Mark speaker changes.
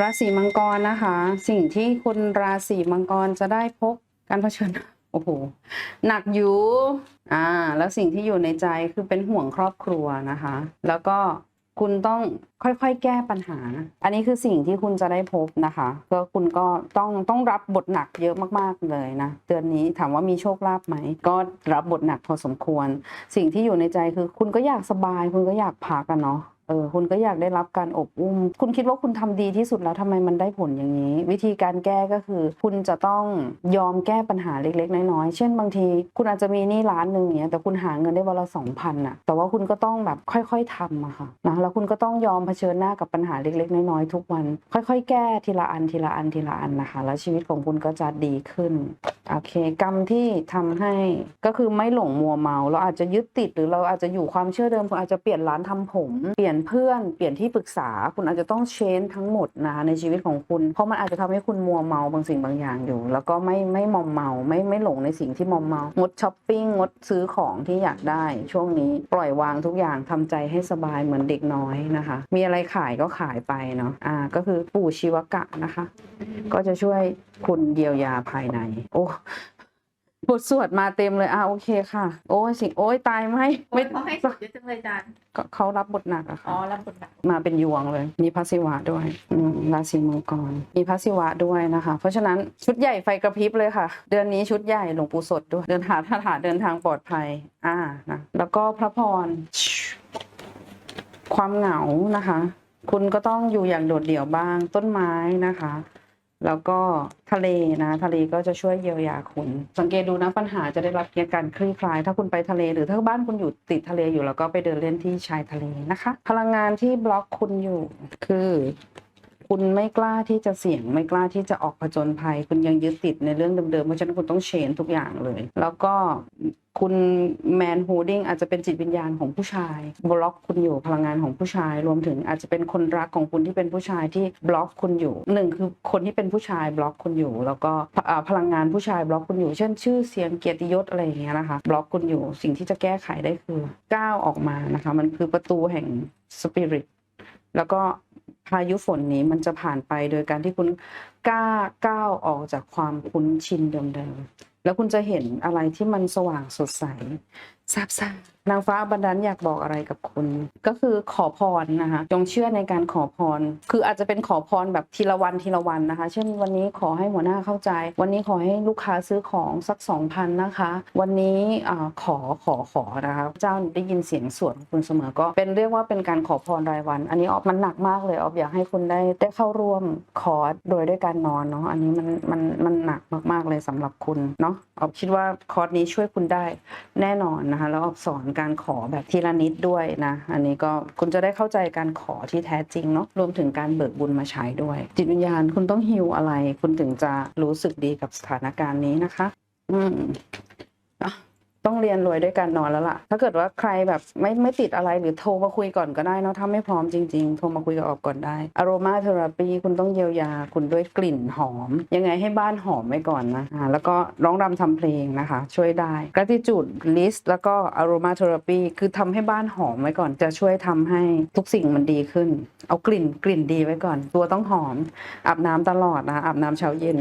Speaker 1: ราศีมังกรนะคะ สิ่งที่คุณราศีมังกรจะได้พบการเผชิญโอ้โหหนักอยู่อ่าแล้วสิ่งที่อยู่ในใจคือเป็นห่วงครอบครัวนะคะ แล้วก็คุณต้องค่อยๆ แก้ปัญหา อันนี้คือสิ่งที่คุณจะได้พบนะคะ ก็คุณก็ต้องต้องรับบทหนักเยอะมากๆเลยนะเดือนนี้ถามว่ามีโชคลาภไหม ก็รับบทหนักพอสมควร สิ่งที่อยู่ในใจคือคุณก็อยากสบาย คุณก็อยากพักกันเนาะ เออคุณก็อยากได้รับการอบอุ้ม คุณคิดว่าคุณทำดีที่สุดแล้วทำไมมันได้ผลอย่างนี้ วิธีการแก้ก็คือ คุณจะต้องยอมแก้ปัญหาเล็ก ๆ น้อยๆเช่นบางที คุณอาจจะมีหนี้ล้านหนึ่งอย่างเงี้ยแต่คุณหาเงินได้วันละสองพันอะแต่ว่าคุณก็ต้องแบบค่อย ๆทำอะค่ะนะแล้วคุณก็ต้องยอมเผชิญหน้ากับปัญหาเล็ก ๆ น้อยๆทุกวัน ค่อย ๆ แก้ทีละอันทีละอันทีละอันนะคะ แล้วชีวิตของคุณก็จะดีขึ้นโอเค กรรมที่ทำให้ก็คือไม่หลงมัวเมา เราอาจจะยึดติดหรือเราอาจจะอยู่ความเชื่อเดิมคุณอาจจะเปลี่ยนร้านทำผมเปลี่ยนเพื่อนเปลี่ยนที่ปรึกษา คุณอาจจะต้องเชนทั้งหมดนะคะในชีวิตของคุณ เพราะมันอาจจะทำให้คุณมัวเมาบางสิ่งบางอย่างอยู่ แล้วก็ไม่ไม่มอมเมาไม่ไม่หลงในสิ่งที่มอมเมางดช้อปปิ้งงดซื้อของที่อยากได้ ช่วงนี้ปล่อยวางทุกอย่างทำใจให้สบายเหมือนเด็กน้อยนะคะ มีอะไรขายก็ขายไปเนาะอ่าก็คือปู่ชีวกะนะคะ ก็จะช่วยคุณเยียวยาภายใน โอ้ บทสวดมาเต็มเลยอะโอเคค่ะ โอ้ยสิโอ้ยตายไหม
Speaker 2: โอ้
Speaker 1: ไม่
Speaker 2: ยเขาให้สดเยอะจังเลยอาจารย์
Speaker 1: ก็เขารับบทหนักอะ
Speaker 2: อ๋อ
Speaker 1: ค่ะ
Speaker 2: รับบทหนัก
Speaker 1: มาเป็นยวงเลย มีพระศิวะด้วยอืมราศีมังกร มีพระศิวะด้วยนะคะ เพราะฉะนั้นชุดใหญ่ไฟกระพริบเลยค่ะ เดือนนี้ชุดใหญ่หลวงปู่สดด้วย เดินหาทาถาเดินทางปลอดภัย อ่านะแล้วก็พระพร ความเหงานะคะ คุณก็ต้องอยู่อย่างโดดเดี่ยวบ้าง ต้นไม้นะคะ แล้วก็ทะเลนะทะเลก็จะช่วยเยียวยาคุณ สังเกตดูนะปัญหาจะได้รับการคลี่คลาย ถ้าคุณไปทะเล หรือถ้าบ้านคุณอยู่ติดทะเลอยู่แล้วก็ไปเดินเล่นที่ชายทะเลนะคะ พลังงานที่บล็อกคุณอยู่คือคุณไม่กล้าที่จะเสี่ยงไม่กล้าที่จะออกผจญภัย คุณยังยึดติดในเรื่องเดิมๆเพราะฉะนั้นคุณต้องเชนทุกอย่างเลย แล้วก็ คุณแมนโฮดิ้งอาจจะเป็นจิตวิญญาณของผู้ชาย บล็อกคุณอยู่พลังงานของผู้ชาย รวมถึงอาจจะเป็นคนรักของคุณที่เป็นผู้ชายที่บล็อกคุณอยู่หนึ่งคือคนที่เป็นผู้ชายบล็อกคุณอยู่ แล้วก็พลังงานผู้ชายบล็อกคุณอยู่ เช่น ชื่อเสียงเกียรติยศอะไรอย่างเงี้ยนะคะบล็อกคุณอยู่สิ่งที่จะแก้ไขได้คือก้าวออกมานะคะ มันคือประตูแห่งสปิริตแล้วก็พายุฝนนี้มันจะผ่านไปโดยการที่คุณกล้าก้าวออกจากความคุ้นชินเดิมๆ แล้วคุณจะเห็นอะไรที่มันสว่างสดใส ซาบซ่านางฟ้าบันดาลอยากบอกอะไรกับคุณ ก็คือขอพรนะคะจงเชื่อในการขอพร คืออาจจะเป็นขอพรแบบทีละวันทีละวันนะคะ เช่นวันนี้ขอให้หัวหน้าเข้าใจ วันนี้ขอให้ลูกค้าซื้อของสักสองพันนะคะ วันนี้ขอขอขอนะคะเจ้าได้ยินเสียงสวดของคุณเสมอก็เป็นเรียกว่าเป็นการขอพรรายวัน อันนี้ออกมันหนักมากเลยออฟอยากให้คุณได้ได้เข้าร่วมคอร์สโดยด้วยการนอนเนาะอันนี้มันมันมันหนักมากๆเลยสำหรับคุณเนาะออฟคิดว่าคอร์สนี้ช่วยคุณได้แน่นอนนะคะแล้วออฟสอนการขอแบบทีละนิดด้วยนะ อันนี้ก็คุณจะได้เข้าใจการขอที่แท้จริงเนาะรวมถึงการเบิกบุญมาใช้ด้วย จิตวิญญาณคุณต้องฮิวอะไร คุณถึงจะรู้สึกดีกับสถานการณ์นี้นะคะ อืมอะ ต้องเรียนรวยด้วยการนอนแล้วล่ะ ถ้าเกิดว่าใครแบบไม่ไม่ติดอะไรหรือโทรมาคุยก่อนก็ได้เนาะถ้าไม่พร้อมจริงๆ โทรมาคุยกับออบก่อนได้อารมาเทอราปีคุณต้องเยียวยาคุณด้วยกลิ่นหอม ยังไงให้บ้านหอมไว้ก่อนนะอ่าแล้วก็ร้องรำทำเพลงนะคะ ช่วยได้ gratitude list แล้วก็ aroma therapy คือทำให้บ้านหอมไว้ก่อน จะช่วยทำให้ทุกสิ่งมันดีขึ้น เอากลิ่นกลิ่นดีไว้ก่อน ตัวต้องหอมอาบน้ำตลอดนะอาบน้ำเช้าเย็น